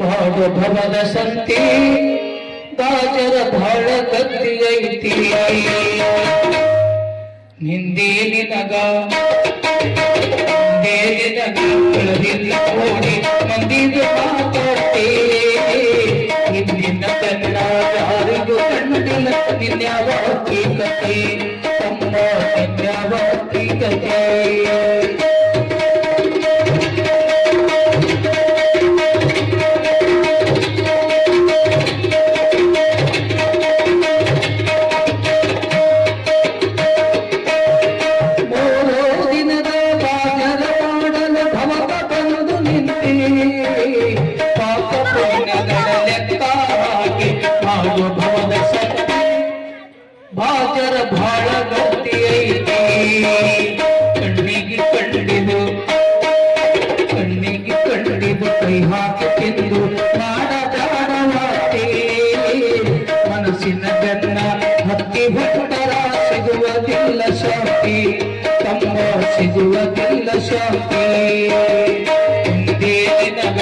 ಮಾಡು ಭವದ ಸಂತಿ ಬಾಜರ ಬಾಳ ಗದ್ದಿ ಐತಿ ನಿಂದೇ ನಿನಗ ನಿಂದೇ ನಿನಗ ಕಳದಿಲ್ಲ ಓಡಿ ಮಂದಿದು ಮಾತಾಡ್ತೇ ಇಂದಿನ ಕನ್ನಡ ಯಾರಿಗೂ ಕಂಡಿಲ್ಲ ನಿನ್ಯಾವ ಹಕ್ಕಿಕತೆ ತಮ್ಮ ನಿನ್ಯಾವ ಹಕ್ಕಿಕತೆ ಮೂರು ಮನಸ್ಸಿನ ಗನ್ನ ಹತ್ತಿ ಹುಟ್ಟರ ಸಿಗುವುದಿಲ್ಲ ಶಾಂತಿ ತಮ್ಮ ಸಿಗುವುದಿಲ್ಲ ಶಾಂತಿ ನಿಂದೇ ನಿನಗ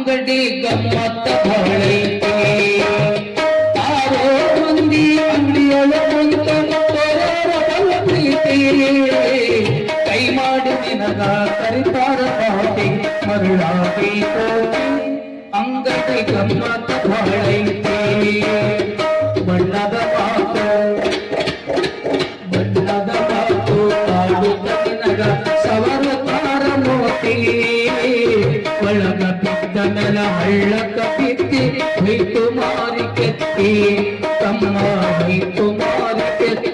ಅಂಗಡಿ ಗಮ್ಮತ್ತ ಬಹಳೈತಿ ಆರು ಮಂದಿ ಅಂಗಡಿಯೊಳ ಕುಂತು ಕೊಡೋರ ಬಲು ಪ್ರೀತಿ ಕೈ ಮಾಡಿ ನಿನಗ ಕರಿತಾರ ಮಾತಿಗೆ ಮರಳ ಬೇಕು ಅಂಗಡಿ ಗಮ್ಮತ್ತ ಬಹಳೈತಿ పెట్టి తమ్మాయి కుమారి పెట్టి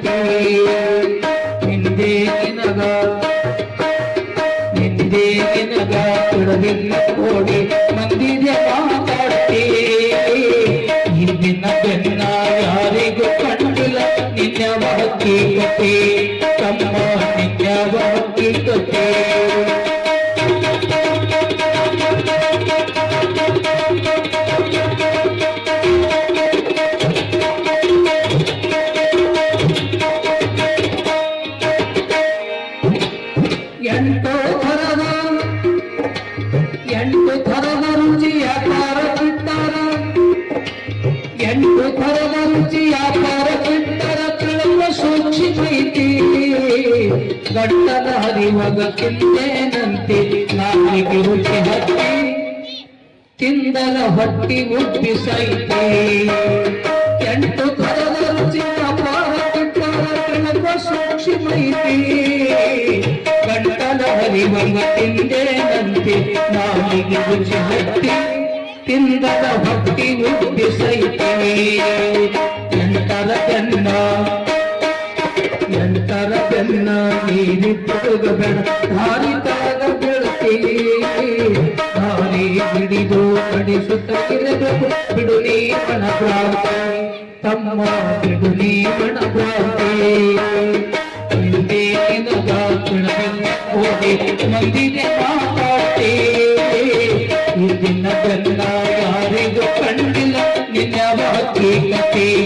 నిందేకినగా నిందేకినగా పిడదిన్న ಎಂಟು ಥರದ ರುಚಿ ವ್ಯಾಪಾರ ಬಿಟ್ಟಾರ ಎಂಟು ಥರದ ರುಚಿ ವ್ಯಾಪಾರ ಬಿಟ್ಟಾರ ತಿಳಿದ ಸೂಕ್ಷ್ಮ ಗಂಟದ ಹರಿವಾಗ ತಿಂದೇನಂತೆ ನಾಲಿಗೆ ರುಚಿ ಹತ್ತಿ. ತಿಂದರ ಹೊಟ್ಟಿ ಉಬ್ಬಿಸೈತಿ ಎಂಟು ಥರದ ರುಚಿ ವ್ಯಾಪಾರ ಬಿಟ್ಟಾರ ತಿಳಿದ ಸೂಕ್ಷ್ಮ ಹರಿವಂಗ ತಿಂದೇನಂತೆ ನಾಲಿಗೆ ರುಚಿ ಹತ್ತಿ, ತಿಂದದ ಭಕ್ತಿ ಉಬ್ಬಿಸೈತಿ ಎಂಟರ ಬೆನ್ನ ಎಂಟರ ಬೆನ್ನ ನೀರಿಟ್ಟುಗಬೇಡ ದಾರಿ ತಾಗ ಬೀಳ್ತಿ ದಾರಿ ಹಿಡಿದು ಕಡಿಸುತ್ತ ಇರಬೇಕು ಬಿಡು ನೀ ಮನ ಭ್ರಾಂತಿ ತಮ್ಮ ಬಿಡು ನೀ ಮನ ಭ್ರಾಂತಿ ಬಿಡಬೆಲ್ಲ ಹೋಗಿ ಮಂದಿಗೆ ಮಾತಾಡ್ತೇ ಇದನ್ನ ಬೆನ್ನ ಯಾರಿಗೂ ಕಂಡಿಲ್ಲ ನಿನ್ಯಾವ ಹಕ್ಕಿಕತೆ ತಮ್ಮ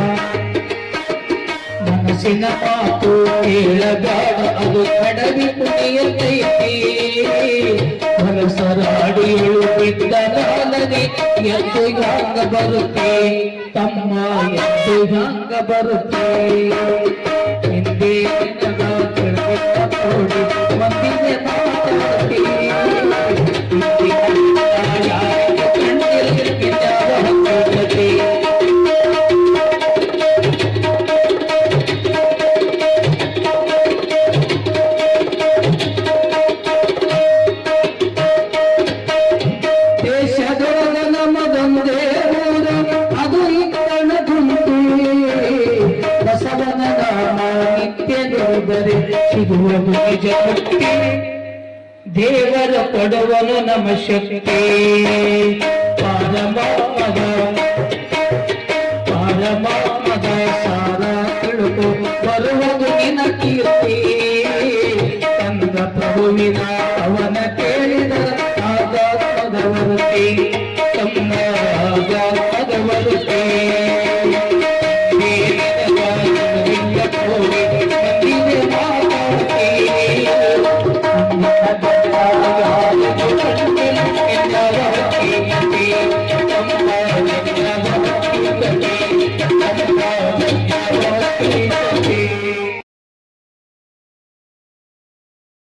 ಮನಸ್ಸಿನ ಮಾತು ಕೇಳಬೇಡ ಅದು ಕಡವಿ ಕುಣಿಯತೈತಿ ಮನಸರಾಡಿಯಳು ಬಿದ್ದ ನಾಲನೆ ಎದ್ದು ಹಂಗ ಬರುತ್ತೆ ತಮ್ಮ ಎದ್ದು ಹಂಗ ಬರುತ್ತೆ ಹಿಂದೆ ನಿನಗ ತಿಳ್ಕೊಂಡ ನೋಡಿ ಮಂದಿಗೆ ನಿತ್ಯ ನೋದರೆ ಸಿಗುವುದು ನಿಜ ಮುಕ್ತಿ ದೇವರ ಕೊಡುವನು ನಮ್ಮ ಶಕ್ತಿ. ಪಾರಮಾತ್ಮದ ಪಾರಮಾತ್ಮದ ಸಾರ ತಿಳುಕು ಬರುವುದು ನಿನ ಕೀರ್ತಿ. ಕಂದ ಪ್ರಭುವಿನ